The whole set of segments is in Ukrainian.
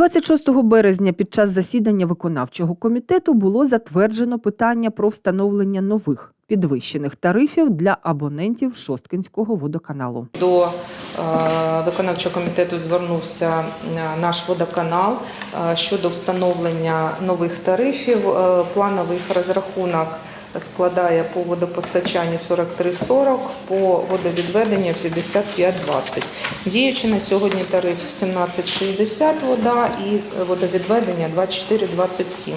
26 березня під час засідання виконавчого комітету було затверджено питання про встановлення нових підвищених тарифів для абонентів Шосткинського водоканалу. До е, виконавчого комітету звернувся е, наш водоканал е, щодо встановлення нових тарифів. Плановий їх розрахунок складає по водопостачанню 43,40, по водовідведенню 55,20. Діючий на сьогодні тариф 17,60 вода і водовідведення 24,27.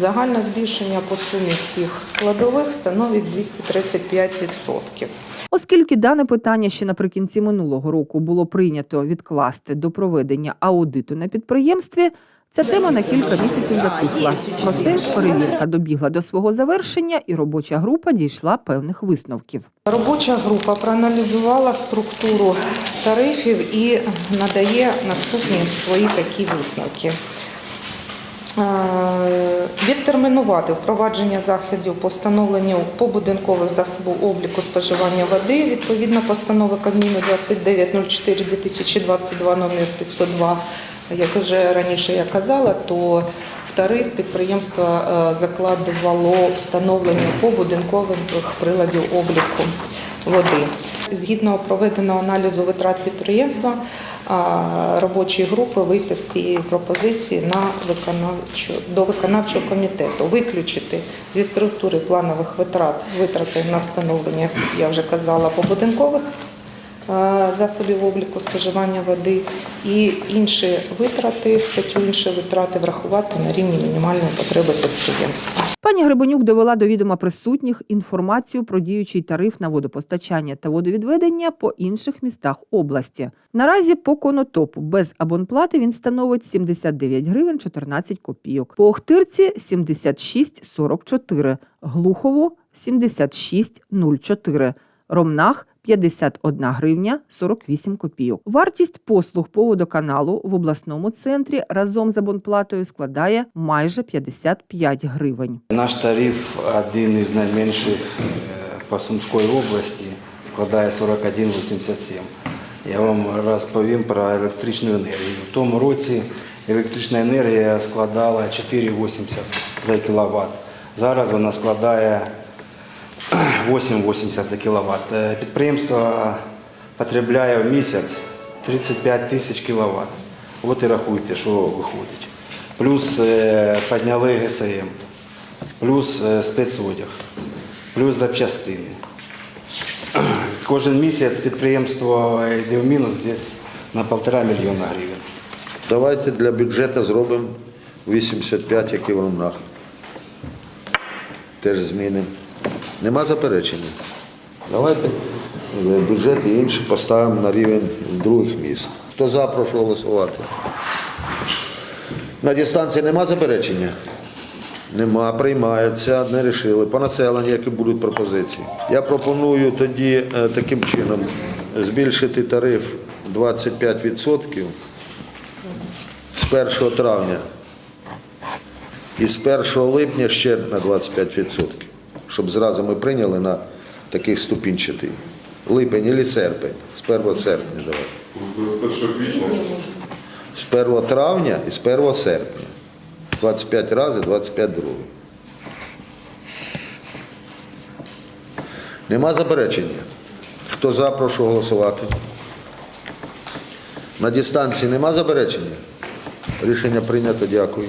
Загальне збільшення по сумі всіх складових становить 235%. Оскільки дане питання ще наприкінці минулого року було прийнято відкласти до проведення аудиту на підприємстві, ця тема на кілька місяців затихла. Проте перевірка добігла до свого завершення, і робоча група дійшла певних висновків. Робоча група проаналізувала структуру тарифів і надає наступні свої такі висновки. Е, Відтермінувати впровадження заходів по встановленню побудинкових засобів обліку споживання води відповідно постанови Кабміну 2904-2022 номер 502. Як вже раніше я казала, то в тариф підприємство е, закладувало встановлення побудинкових приладів обліку води. Згідно проведеного аналізу витрат підприємства, а, робочої групи вийти з цієї пропозиції на виконавчу до виконавчого комітету, виключити зі структури планових витрат витрати на встановлення, я вже казала, побудинкових е, засобів обліку споживання води і інші витрати, статтю інші витрати врахувати на рівні мінімальної потреби підприємства. Пані Грибанюк довела до відома присутніх інформацію про діючий тариф на водопостачання та водовідведення по інших містах області. Наразі по конотопу без абонплати він становить 79 гривень 14 копійок. По Охтирці 76,44, Глухово 76,04, Ромнах 51 гривня 48 копійок. Вартість послуг по водоканалу в обласному центрі разом з абонплатою складає майже 55 гривень. Наш тариф один із найменших е, по Сумської області, складає 41,87. Я вам розповім про електричну енергію. В тому році електрична енергія складала 4,80 за кіловат. Зараз вона складає 8,80 за кіловат. Е, Підприємство потребляє в місяць 35 тисяч кіловат. От і рахуйте, що виходить. Плюс е, підняли ГСМ, плюс спецодяг, плюс запчастини. Кожен місяць підприємство йде в мінус десь на півтора мільйона гривень. Давайте для бюджету зробимо 85, як і в Ромнах. Теж змінимо. Нема заперечення. Давайте е, бюджет і інші поставимо на рівень других міст. Хто за, прошу голосувати. На дистанції нема заперечення? Нема, приймається, не рішили. По населенню, які будуть пропозиції. Я пропоную тоді е, таким чином збільшити тариф 25% з 1 травня і з 1 липня ще на 25%, щоб зразу ми прийняли на таких ступінчатий. Липень і серпень, з 1 серпня давайте. З 1 травня і з 1 серпня. 25 разів, 25 других. Нема заперечення. Хто за, прошу голосувати. На дистанції нема заперечення? Рішення прийнято, дякую.